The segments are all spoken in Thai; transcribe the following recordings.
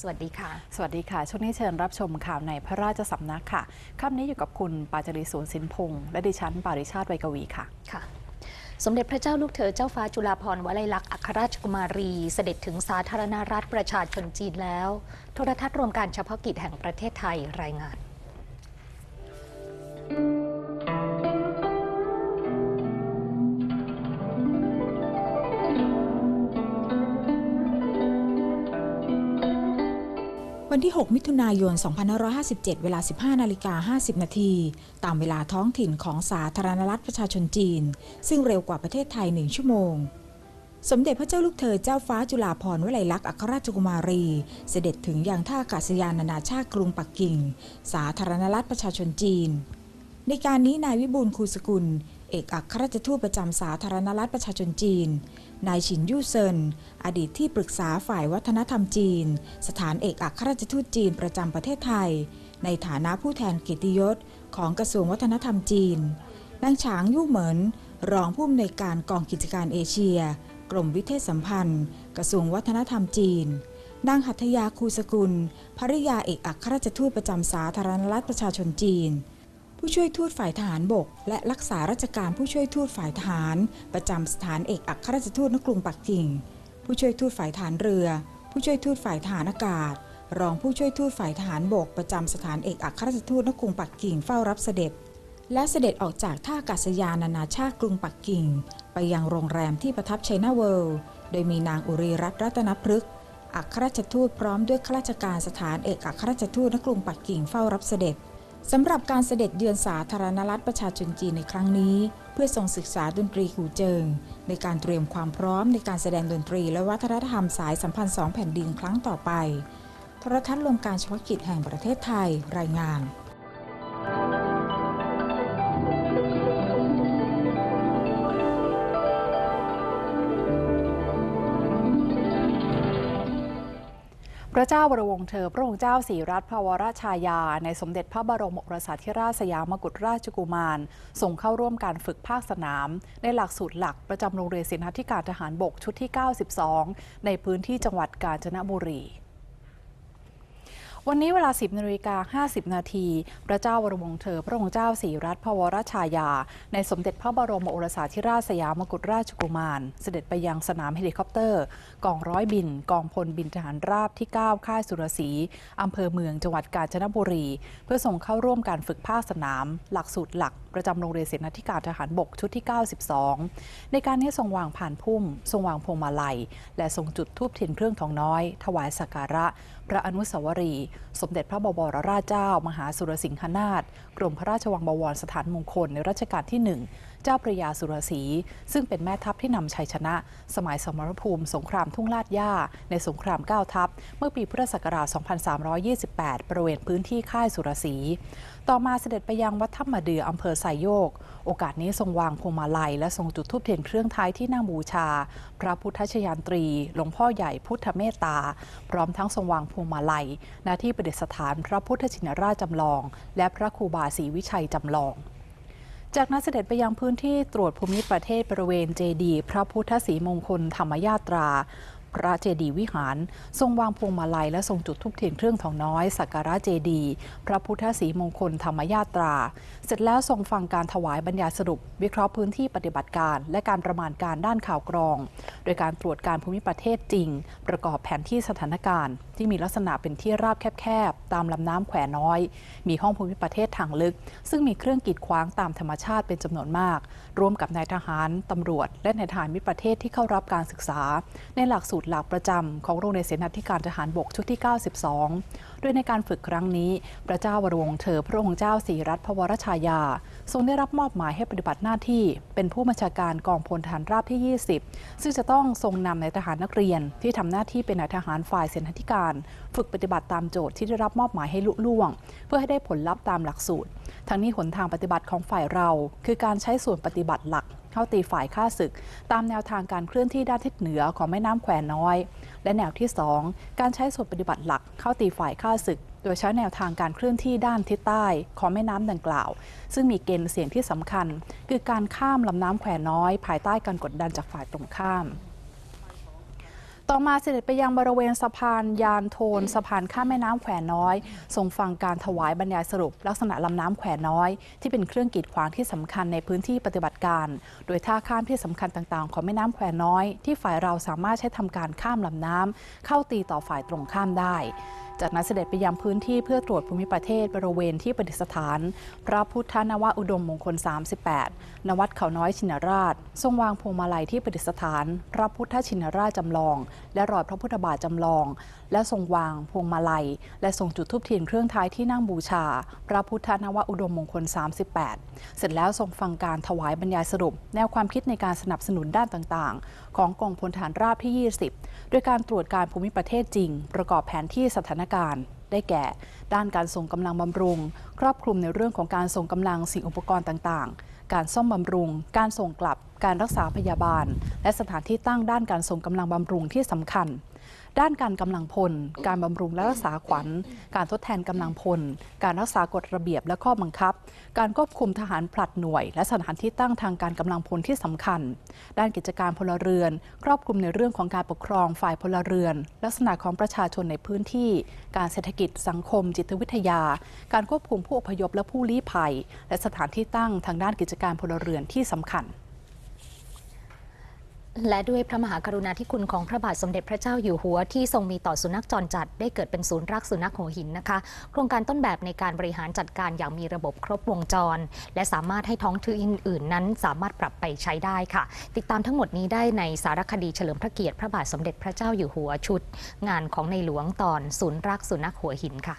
สวัสดีค่ะ สวัสดีค่ะ ช่วงนี้เชิญรับชมข่าวในพระราชสำนักค่ะค่ำนี้อยู่กับคุณปาจารีสูนสินพงษ์และดิฉันปาริชาติไวยกวีค่ะ ค่ะ สมเด็จพระเจ้าลูกเธอเจ้าฟ้าจุฬาภรณ์วลัยลักษณ์อัครราชกุมารี เสด็จถึงสาธารณรัฐประชาชนจีนแล้ว โทรทัศน์รวมการเฉพาะกิจแห่งประเทศไทยรายงาน วันที่ 6 มิถุนายน 2557 เวลา 15 นาฬิกา 50 นาที ตามเวลาท้องถิ่นของสาธารณรัฐประชาชนจีน ซึ่งเร็วกว่าประเทศไทย 1 ชั่วโมง สมเด็จพระเจ้าลูกเธอเจ้าฟ้าจุฬาภรณ์วลัยลักษณ์อัครราชกุมารี เสด็จถึงยังท่าอากาศยานนานาชาติกรุงปักกิ่ง สาธารณรัฐประชาชนจีน ในการนี้นายวิบูลคูสกุล เอกอัครราชทูตประจำสาธารณรัฐประชาชนจีน นายฉินยู่เซิน อดีตที่ปรึกษาฝ่ายวัฒนธรรมจีน สถานเอกอัครราชทูตจีนประจำประเทศไทย ในฐานะผู้แทนกียรติยศของกระทรวงวัฒนธรรมจีน นางฉางยู่เหมิน รองผู้อำนวยการกองกิจการเอเชีย กรมวิเทศสัมพันธ์ กระทรวงวัฒนธรรมจีนนางหัตถยาคูสกุลภริยาเอกอัครราชทูตประจำสาธารณรัฐประชาชนจีน ผู้ช่วยทูตฝ่ายทหารบก และรักษาราชการผู้ช่วยทูตฝ่ายทหาร ประจำสถานเอกอัครราชทูตณกรุงปักกิ่ง ผู้ช่วยทูตฝ่ายทหารเรือ ผู้ช่วยทูตฝ่ายทหารอากาศ รองผู้ช่วยทูตฝ่ายทหารบก ประจำสถานเอกอัครราชทูตณกรุงปักกิ่งเฝ้ารับเสด็จ และเสด็จออกจากท่าอากาศยานนานาชาติกรุงปักกิ่ง ไปยังโรงแรมที่ประทับไชน่าเวิลด์โดยมีนางอุรีรัตน์รัตนพฤกษ์อัครราชทูตพร้อมด้วยข้าราชการสถานเอกอัครราชทูตณกรุงปักกิ่งเฝ้ารับเสด็จ สำหรับการเสด็จเยือนสาธารณรัฐประชาชนจีนในครั้งนี้ เพื่อทรงศึกษาดนตรีหูเจิง ในการเตรียมความพร้อมในการแสดงดนตรีและวัฒนธรรมสายสัมพันธ์สองแผ่นดินครั้งต่อไปโทรทัศน์รวมการเฉพาะกิจแห่งประเทศไทยรายงาน ระเจ้าวรวงศ์เธอ พระองค์เจ้าสีรัตนพระวรชายา ในสมเด็จพระบรมโอรสาธิราชสยามกุฎราชกุมารส่งเข้าร่วมการฝึกภาคสนาม ในหลักสูตรหลักประจำโรงเรียนศิลปาธิการทหารบกชุดที่ 92 ในพื้นที่จังหวัดกาญจนบุรี วันนี้เวลา 10นาฬิกา50 นาที พระเจ้าวรวงเธอ พระองค์เจ้าสีรัตนพระวรชายา ในสมเด็จพระบรมโอรสาธิราชสยามกุฎราชกุมาร เสด็จไปยังสนามเฮลิคอปเตอร์ กองร้อยบิน กองพลบินทหารราบที่ 9 ค่ายสุรศรีอำเภอเมืองจังหวัดกาญจนบุรี เพื่อส่งเข้าร่วมการฝึกภาคสนาม หลักสูตรหลักประจำโรงเรียนเสนาธิการทหารบกชุดที่ 92 ในการนี้ทรงวางผ่านพุ่ม ทรงวางพวงมาลัย และทรงจุดธูปเทียนเครื่องทองน้อย ถวายสักการะ พระอนุสาวรีย์สมเด็จพระบวรราชเจ้า มหาสุรสิงหนาถกรมพระราชวังบวรสถานมงคลในรัชกาลที่ 1 เจ้าพระยาสุรศรีซึ่งเป็นแม่ทัพที่นำชัยชนะ สมัยสมรภูมิ สงครามทุ่งลาดย่า ในสงครามเก้าทัพ เมื่อปีพุทธศักราช 2328 บริเวณพื้นที่ค่ายสุรศรีต่อมาเสด็จไปยังวัดถ้ำมะเดืออำเภอไซโยก โอกาสนี้ทรงวางพวงมาลัย และทรงจุดธูปเทียนเครื่องท้ายที่นั่งบูชา พระพุทธชยานตรี หลวงพ่อใหญ่พุทธเมตตา พร้อมทั้งทรงวางพวงมาลัยหน้าที่ประดิษฐานพระพุทธชินราชจำลอง และพระครูบาศรีวิชัยจำลอง จากนั้นเสด็จไปยังพื้นที่ตรวจภูมิประเทศบริเวณเจดี พระพุทธศรีมงคลธรรมยาตรา ระเจดีย์วิหาร ทรงวางพวงมาลัยและทรงจุดธูปเทียนเครื่องทองน้อยสักการะเจดีย์พระพุทธศรีมงคลธรรมยาตรา เสร็จแล้วทรงฟังการถวายบรรยายสรุป วิเคราะห์พื้นที่ปฏิบัติการ และการประมาณการด้านข่าวกรอง โดยการตรวจการภูมิประเทศจริง ประกอบแผนที่สถานการณ์ ที่มีลักษณะเป็นที่ราบแคบๆตามลำน้ำแขวน้อย มีห้องภูมิประเทศทางลึก ซึ่งมีเครื่องกีดขวางตามธรรมชาติเป็นจำนวนมาก ร่วมกับนายทหารตำรวจ และนายทหารมิตรประเทศที่เข้ารับการศึกษา ในหลักสูตรหลักประจำของโรงเรียนเสนาธิการทหารบกชุดที่ 92 โดยในการฝึกครั้งนี้ พระเจ้าวรวงเธอพระองค์เจ้าสีรัตพระวรชายา ทรงได้รับมอบหมายให้ปฏิบัติหน้าที่ เป็นผู้บัญชาการกองพลทหารราบที่ 20 ซึ่งจะต้องทรงนำในทหารนักเรียนที่ทำหน้าที่เป็นนายทหารฝ่ายเสนาธิการ ฝึกปฏิบัติตามโจทย์ที่ได้รับมอบหมายให้ลุล่วง เพื่อให้ได้ผลลัพธ์ตามหลักสูตร ทั้งนี้หนทางปฏิบัติของฝ่ายเรา คือการใช้ส่วนปฏิบัติหลัก เข้าตีฝ่ายข้าศึก ตามแนวทางการเคลื่อนที่ด้านทิศเหนือของแม่น้ำแควน้อย และแนวที่ 2 การใช้ส่วนปฏิบัติหลัก เข้าตีฝ่ายข้าศึก โดยใช้แนวทางการเคลื่อนที่ด้านทิศใต้ของแม่น้ำดังกล่าว ซึ่งมีเกณฑ์เสี่ยงที่สำคัญ คือการข้ามลำน้ำแควน้อย ภายใต้การกดดันจากฝ่ายตรงข้าม ต่อมาเสด็จไปยังบริเวณสะพานยานโทนสะพานข้ามแม่น้ำแขวนน้อย ทรงฟังการถวายบรรยายสรุป ลักษณะลำน้ำแขวนน้อย ที่เป็นเครื่องกีดขวางที่สำคัญในพื้นที่ปฏิบัติการ โดยท่าข้ามที่สำคัญต่างๆ ของแม่น้ำแขวนน้อย ที่ฝ่ายเราสามารถใช้ทำการข้ามลำน้ำเข้าตีต่อฝ่ายตรงข้ามได้ จากนั้นเสด็จไปยังพื้นที่เพื่อตรวจภูมิประเทศบริเวณที่ประดิษฐาน พระพุทธนวอุดมมงคล 38ณวัดเขาน้อยชินราช ทรงวางพวงมาลัยที่ประดิษฐาน พระพุทธชินราชจำลอง และรอยพระพุทธบาทจำลอง และทรงวางพวงมาลัย และทรงจุดธูปเทียนเครื่องท้ายที่นั่งบูชา พระพุทธนวอุดมมงคล 38 เสร็จแล้วทรงฟังการถวายบรรยายสรุป แนวความคิดในการสนับสนุนด้านต่างๆ ของกองพลฐานราบที่ 20โดยการตรวจการภูมิประเทศจริง ประกอบแผนที่สถานการณ์ ได้แก่ ด้านการส่งกำลังบำรุง ครอบคลุมในเรื่องของการส่งกำลังสิ่งอุปกรณ์ต่างๆ การซ่อมบำรุง การส่งกลับ การรักษาพยาบาล และสถานที่ตั้งด้านการส่งกำลังบำรุงที่สำคัญ ด้านการกำลังพล การบำรุงและรักษาขวัญ การทดแทนกำลังพล การรักษากฎระเบียบและข้อบังคับ การควบคุมทหารผลัดหน่วย และสถานที่ตั้งทางการกำลังพลที่สำคัญ ด้านกิจการพลเรือน ครอบคลุมในเรื่องของการปกครองฝ่ายพลเรือน ลักษณะของประชาชนในพื้นที่ การเศรษฐกิจสังคม จิตวิทยา การควบคุมผู้อพยพและผู้ลี้ภัย และสถานที่ตั้งทางด้านกิจการพลเรือนที่สำคัญ และด้วยพระมหากรุณาธิคุณของพระบาทสมเด็จพระเจ้าอยู่หัวที่ทรงมีต่อสุนัขจรจัด ได้เกิดเป็นศูนย์รักสุนัขหัวหินนะคะ โครงการต้นแบบในการบริหารจัดการอย่างมีระบบครบวงจร และสามารถให้ท้องที่อื่นๆ นั้น สามารถปรับไปใช้ได้ค่ะ ติดตามทั้งหมดนี้ได้ในสารคดีเฉลิมพระเกียรติพระบาทสมเด็จพระเจ้าอยู่หัวชุด งานของในหลวงตอนศูนย์รักสุนัขหัวหินค่ะ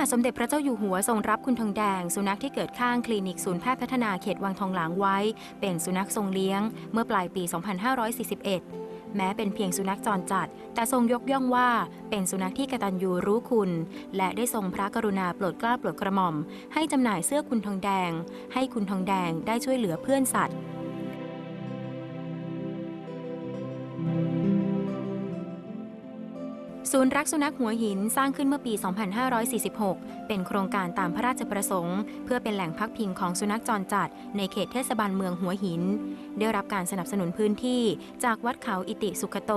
บาทสมเด็จพระเจ้าอยู่หัวทรงรับคุณทองแดง สุนัขที่เกิดข้างคลินิกศูนย์แพทย์พัฒนาเขตวังทองหลางไว้ เป็นสุนัขทรงเลี้ยง เมื่อปลายปี 2541 แม้เป็นเพียงสุนัขจรจัด แต่ทรงยกย่องว่าเป็นสุนัขที่กตัญญูรู้คุณ และได้ทรงพระกรุณาโปรดเกล้าโปรดกระหม่อม ให้จำหน่ายเสื้อคุณทองแดง ให้คุณทองแดงได้ช่วยเหลือเพื่อนสัตว์ ศูนย์รักสุนัขหัวหินสร้างขึ้นเมื่อปี 2546 เป็นโครงการตามพระราชประสงค์ เพื่อเป็นแหล่งพักพิงของสุนัขจรจัด ในเขตเทศบาลเมืองหัวหิน ได้รับการสนับสนุนพื้นที่จากวัดเขาอิติสุขโต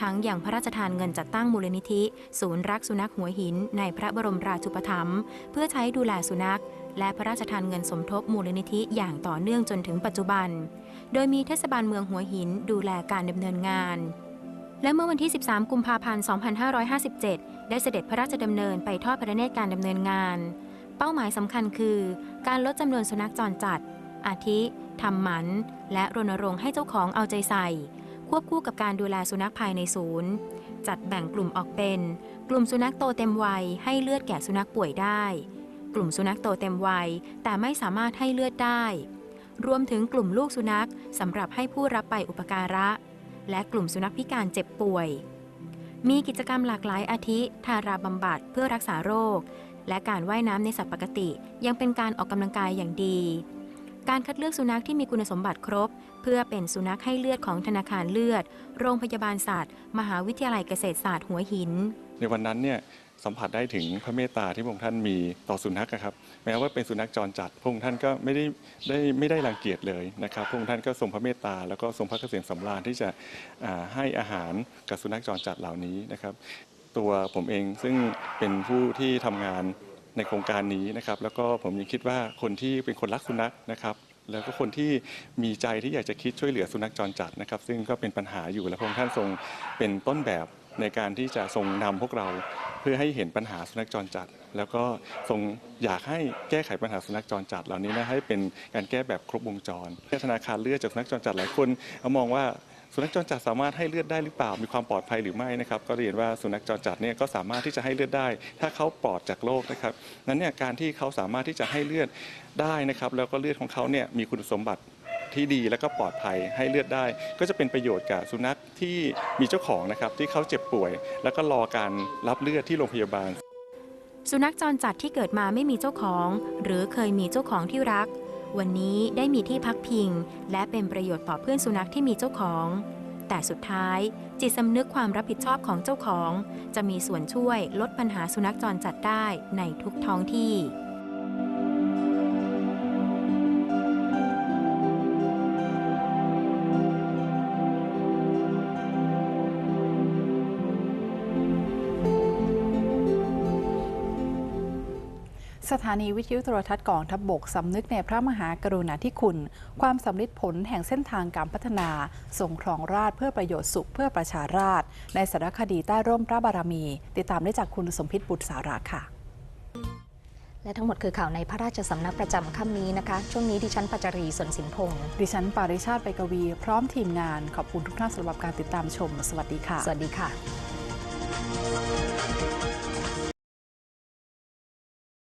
ทั้งอย่างพระราชทานเงินจัดตั้งมูลนิธิ ศูนย์รักสุนัขหัวหิน ในพระบรมราชูปถัมภ์เพื่อใช้ดูแลสุนัข และพระราชทานเงินสมทบมูลนิธิอย่างต่อเนื่องจนถึงปัจจุบัน โดยมีเทศบาลเมืองหัวหินดูแลการดำเนินงาน และเมื่อวันที่ 13 กุมภาพันธ์ 2557 ได้เสด็จพระราชดำเนินไปทอดพระเนตรการดำเนินงาน เป้าหมายสำคัญคือ การลดจำนวนสุนัขจรจัด อาทิทำหมัน และรณรงค์ให้เจ้าของเอาใจใส่ ควบคู่กับการดูแลสุนัขภายในศูนย์ จัดแบ่งกลุ่มออกเป็น กลุ่มสุนัขโตเต็มวัยให้เลือดแก่สุนัขป่วยได้ กลุ่มสุนัขโตเต็มวัย แต่ไม่สามารถให้เลือดได้ รวมถึงกลุ่มลูกสุนัขสำหรับให้ผู้รับไปอุปการะ และกลุ่มสุนัขพิการเจ็บป่วย มีกิจกรรมหลากหลายอาทิ ทาราบำบัดเพื่อรักษาโรค และการว่ายน้ำในสัตว์ปกติ ยังเป็นการออกกำลังกายอย่างดี การคัดเลือกสุนัขที่มีคุณสมบัติครบ เพื่อเป็นสุนัขให้เลือดของธนาคารเลือด โรงพยาบาลสัตว์ มหาวิทยาลัยเกษตรศาสตร์หัวหิน ในวันนั้นเนี่ย สัมผัสได้ถึงพระเมตตาที่พระองค์ท่านมีต่อสุนัขครับ แม้ว่าเป็นสุนัขจรจัดพระองค์ท่านก็ไม่ได้ได้ไม่ได้รังเกียจเลยนะครับพระองค์ท่านก็ทรงพระเมตตาแล้วก็ทรงพระเกษมสำราญที่จะให้อาหารกับสุนัขจรจัดเหล่านี้นะครับ ตัวผมเองซึ่งเป็นผู้ที่ทำงานในโครงการนี้นะครับ แล้วก็ผมยังคิดว่าคนที่เป็นคนรักสุนัขนะครับแล้วก็คนที่มีใจที่อยากจะคิดช่วยเหลือสุนัขจรจัดนะครับ ซึ่งก็เป็นปัญหาอยู่และพระองค์ท่านทรงเป็นต้นแบบในการที่จะทรงนำพวกเรา เพื่อให้เห็นปัญหาสุนัขจรจัด แล้วก็ทรงอยากให้แก้ไขปัญหาสุนัขจรจัด เหล่านี้นะให้เป็นการแก้แบบครบวงจรธนาคารเลือดจากสุนัขจรจัดหลายคนเอามองว่าสุนัขจรจัดสามารถให้เลือดได้หรือเปล่า มีความปลอดภัยหรือไม่นะครับ ก็เรียนว่าสุนัขจรจัดเนี่ยก็สามารถที่จะให้เลือดได้ ถ้าเขาปลอดจากโรคนะครับ นั้นเนี่ยการที่เขาสามารถที่จะให้เลือดได้นะครับ แล้วก็เลือดของเขาเนี่ยมีคุณสมบัติ ที่ดีแล้วก็ปลอดภัยให้เลือดได้ ก็จะเป็นประโยชน์กับสุนัขที่มีเจ้าของนะครับที่เขาเจ็บป่วย แล้วก็รอการรับเลือดที่โรงพยาบาล สุนัขจรจัดที่เกิดมาไม่มีเจ้าของ หรือเคยมีเจ้าของที่รัก วันนี้ได้มีที่พักพิง และเป็นประโยชน์ต่อเพื่อนสุนัขที่มีเจ้าของ แต่สุดท้าย จิตสำนึกความรับผิดชอบของเจ้าของ จะมีส่วนช่วยลดปัญหาสุนัขจรจัดได้ในทุกท้องที่ สถานีวิทยุโทรทัศน์กองทัพบบกสำนึกในพระมหากรุณาธิคุณ ความสำลิดผลแห่งเส้นทางการพัฒนา ส่งครองราชเพื่อประโยชน์สุขเพื่อประชาราษฎร์ในสารคดีใต้ร่มพระบารมี ติดตามได้จากคุณสมพิษบุตรสาระค่ะ และทั้งหมดคือข่าวในพระราชสำนักประจำค่ำนี้นะคะ ช่วงนี้ดิฉันปัจจรีสนสินพงศ์ดิฉันปาริชาติไปกวี พร้อมทีมงานขอบคุณทุกท่านสำหรับการติดตามชม สวัสดีค่ะ สวัสดีค่ะ